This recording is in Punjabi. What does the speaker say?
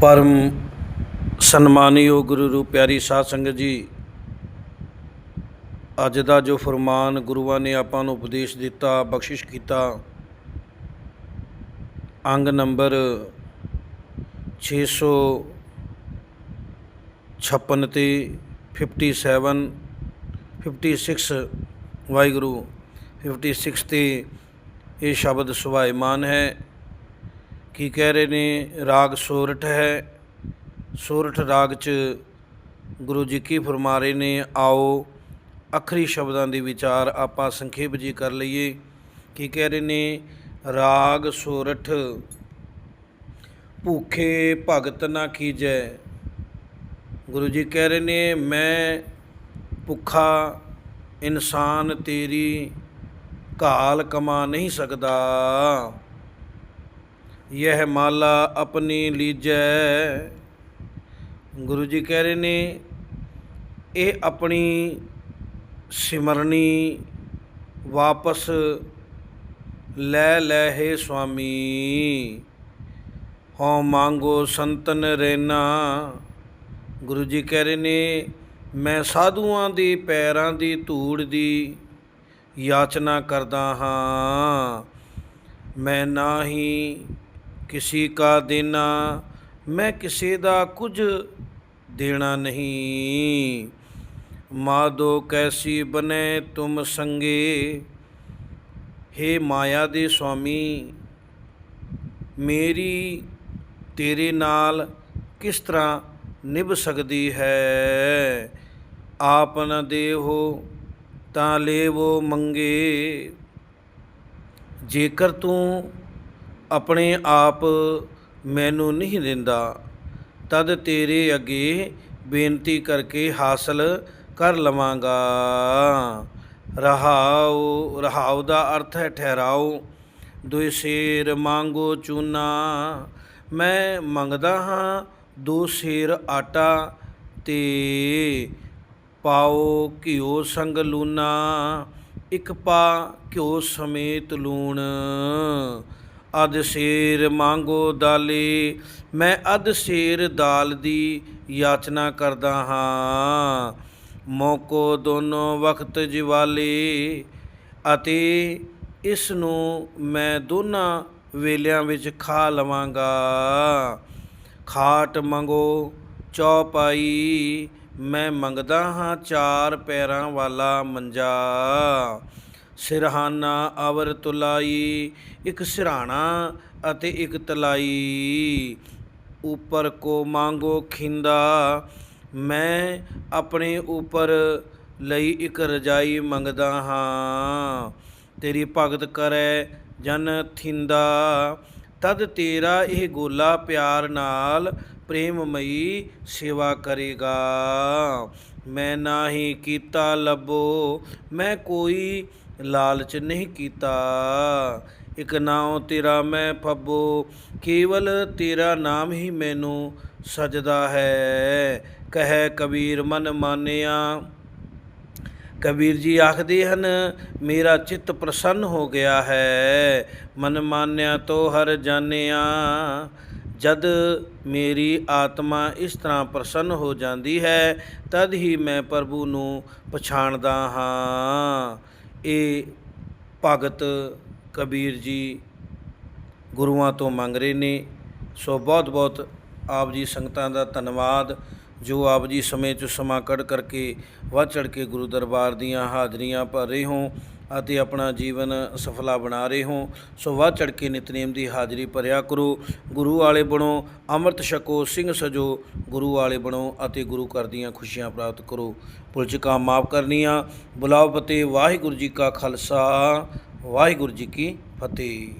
ਪਰਮ ਸਨਮਾਨਯੋਗ ਗੁਰੂ ਰੂਪ ਪਿਆਰੀ ਸਾਧ ਸੰਗਤ ਜੀ, ਅੱਜ ਦਾ ਜੋ ਫਰਮਾਨ ਗੁਰੂਆਂ ਨੇ ਆਪਾਂ ਨੂੰ ਉਪਦੇਸ਼ ਦਿੱਤਾ, ਬਖਸ਼ਿਸ਼ ਕੀਤਾ, ਅੰਗ ਨੰਬਰ 656 ਤੇ 57 56 ਵਾਹਿਗੁਰੂ 56 ਤੇ ਇਹ ਸ਼ਬਦ ਸੁਭਾਇਮਾਨ ਹੈ। ਕੀ ਕਹਿ ਰਹੇ ਨੇ? ਰਾਗ ਸੋਰਠ ਹੈ। ਸੋਰਠ ਰਾਗ ਚ ਗੁਰੂ ਜੀ ਕੀ ਫਰਮਾ ਰਹੇ ਨੇ? ਆਓ ਅਖਰੀ ਸ਼ਬਦਾਂ ਦੀ ਵਿਚਾਰ ਆਪਾਂ ਸੰਖੇਪ ਜੀ ਕਰ ਲਈਏ। ਕੀ ਕਹਿ ਰਹੇ ਨੇ? ਰਾਗ ਸੋਰਠ ਭੂਖੇ ਭਗਤ ਨਾ ਕੀਜੈ। ਗੁਰੂ ਜੀ ਕਹਿ ਰਹੇ ਨੇ, ਮੈਂ ਭੁੱਖਾ ਇਨਸਾਨ ਤੇਰੀ ਘਾਲ ਕਮਾ ਨਹੀਂ ਸਕਦਾ। ਯਹ ਮਾਲਾ ਆਪਣੀ ਲੀਜੈ। ਗੁਰੂ ਜੀ ਕਹਿ ਰਹੇ ਨੇ, ਇਹ ਆਪਣੀ ਸਿਮਰਨੀ ਵਾਪਸ ਲੈ ਲੈ ਹੈ ਸੁਆਮੀ। ਹਉ ਮੰਗੋ ਸੰਤਨ ਰੇਨਾ। ਗੁਰੂ ਜੀ ਕਹਿ ਰਹੇ ਨੇ, ਮੈਂ ਸਾਧੂਆਂ ਦੇ, ਪੈਰਾਂ ਦੀ, ਧੂੜ ਦੀ ਯਾਚਨਾ ਕਰਦਾ ਹਾਂ। ਮੈਂ ਨਾ ਹੀ ਕਿਸੀ ਕਾ ਦੇਣਾ, ਮੈਂ ਕਿਸੇ ਦਾ ਕੁਝ ਦੇਣਾ ਨਹੀਂ। ਮਾਦੋ ਕੈਸੀ ਬਨੇ ਤੁਮ ਸੰਗੇ? ਹੇ ਮਾਇਆ ਦੇ ਸੁਆਮੀ, ਮੇਰੀ ਤੇਰੇ ਨਾਲ ਕਿਸ ਤਰ੍ਹਾਂ ਨਿਭ ਸਕਦੀ ਹੈ? ਆਪ ਨ ਦੇਹੋ ਤਾਂ ਲੇਵੋ ਮੰਗੇ। ਜੇਕਰ ਤੂੰ ਆਪਣੇ ਆਪ ਮੈਨੂੰ ਨਹੀਂ ਦਿੰਦਾ। ਤਦ ਤੇਰੇ ਅੱਗੇ ਬੇਨਤੀ ਕਰਕੇ ਹਾਸਲ ਕਰ ਲਵਾਂਗਾ। ਰਹਾਉ ਰਹਾਉ ਦਾ ਅਰਥ ਹੈ ਠਹਿਰਾਓ। ਦੁਇ ਸੇਰ ਮੰਗੋ ਚੂਨਾ। ਮੈਂ ਮੰਗਦਾ ਹਾਂ ਦੋ ਸੇਰ ਆਟਾ ਤੇ ਪਾਓ ਘਿਓ ਸੰਗ ਲੂਣਾ ਇੱਕ ਪਾ ਘਿਓ ਸਮੇਤ ਲੂਣ। ਅਧ ਸੇਰ ਮੰਗੋ ਦਾਲੇ, ਮੈਂ ਅਧ ਸੇਰ ਦਾਲ ਦੀ ਯਾਚਨਾ ਕਰਦਾ ਹਾਂ। ਮੌਕੋ ਦੋਨੋਂ ਵਕਤ ਜਿਵਾਲੇ, ਅਤੇ ਇਸ ਨੂੰ ਮੈਂ ਦੋਨਾਂ ਵੇਲਿਆਂ ਵਿੱਚ ਖਾ ਲਵਾਂਗਾ। ਖਾਟ ਮੰਗੋ ਚੌਪਾਈ ਮੈਂ ਮੰਗਦਾ ਹਾਂ ਚਾਰ ਪੈਰਾਂ ਵਾਲਾ ਮੰਜਾ। ਸਿਰਹਾਨਾ ਅਵਰ ਤੁਲਾਈ, ਇੱਕ ਸਿਰਹਾਣਾ ਅਤੇ ਇੱਕ ਤਲਾਈ। ਉੱਪਰ ਕੋ ਮੰਗੋ ਖਿੰਦਾ, ਮੈਂ ਆਪਣੇ ਉੱਪਰ ਲਈ ਇੱਕ ਰਜਾਈ ਮੰਗਦਾ ਹਾਂ। ਤੇਰੀ ਭਗਤ ਕਰੈ ਜਨ ਥਿੰਦਾ, ਤਦ ਤੇਰਾ ਇਹ ਗੋਲਾ ਪਿਆਰ ਨਾਲ ਪ੍ਰੇਮਮਈ ਸੇਵਾ ਕਰੇਗਾ। ਮੈਂ ਨਾਹੀ ਕੀਤਾ ਲੱਭੋ, ਮੈਂ ਕੋਈ ਲਾਲਚ ਨਹੀਂ ਕੀਤਾ। ਇਕ ਨਾਉ ਤੇਰਾ ਮੈਂ ਫੱਬੋ, ਕੇਵਲ ਤੇਰਾ ਨਾਮ ਹੀ ਮੈਨੂੰ ਸਜਦਾ ਹੈ। ਕਹੈ ਕਬੀਰ, ਮਨ ਮਾਨਿਆ। ਕਬੀਰ ਜੀ ਆਖਦੇ ਹਨ, ਮੇਰਾ ਚਿੱਤ ਪ੍ਰਸੰਨ ਹੋ ਗਿਆ ਹੈ। ਮਨ ਮਾਨਿਆ ਤੋ ਹਰ ਜਾਣਿਆ। ਜਦ ਮੇਰੀ ਆਤਮਾ ਇਸ ਤਰ੍ਹਾਂ ਪ੍ਰਸੰਨ ਹੋ ਜਾਂਦੀ ਹੈ, ਤਦ ਹੀ ਮੈਂ ਪ੍ਰਭੂ ਨੂੰ ਪਛਾਣਦਾ ਹਾਂ। ਇਹ ਭਗਤ ਕਬੀਰ ਜੀ ਗੁਰੂਆਂ ਤੋਂ ਮੰਗ ਰਹੇ ਨੇ। ਸੋ ਬਹੁਤ ਬਹੁਤ ਆਪ ਜੀ ਸੰਗਤਾਂ ਦਾ ਧੰਨਵਾਦ, ਜੋ ਆਪ ਜੀ ਸਮੇਂ 'ਚ ਸਮਾਂ ਕੱਢ ਕਰਕੇ ਵੱਧ ਚੜ ਕੇ ਗੁਰੂ ਦਰਬਾਰ ਦੀਆਂ ਹਾਜ਼ਰੀਆਂ ਭਰ ਰਹੇ ਹੋ। ਅਤੇ ਆਪਣਾ ਜੀਵਨ ਸਫਲਾ ਬਣਾ ਰਹੇ ਹੋ। ਸੋ ਵੱਧ ਚੜ ਕੇ ਨਿਤਨੇਮ ਦੀ ਹਾਜ਼ਰੀ ਭਰਿਆ ਕਰੋ। ਗੁਰੂ ਵਾਲੇ ਬਣੋ, ਅੰਮ੍ਰਿਤ ਛਕੋ, ਸਿੰਘ ਸਜੋ, ਗੁਰੂ ਵਾਲੇ ਬਣੋ ਅਤੇ ਗੁਰੂ ਘਰ ਦੀਆਂ ਖੁਸ਼ੀਆਂ ਪ੍ਰਾਪਤ ਕਰੋ। ਪੁਲਚਕਾਂ, ਮਾਫ ਕਰਨੀਆਂ। ਬੁਲਾਓ ਫਤਿਹ, ਵਾਹਿਗੁਰੂ ਜੀ ਕਾ ਖਾਲਸਾ, ਵਾਹਿਗੁਰੂ ਜੀ ਕੀ ਫਤਿਹ।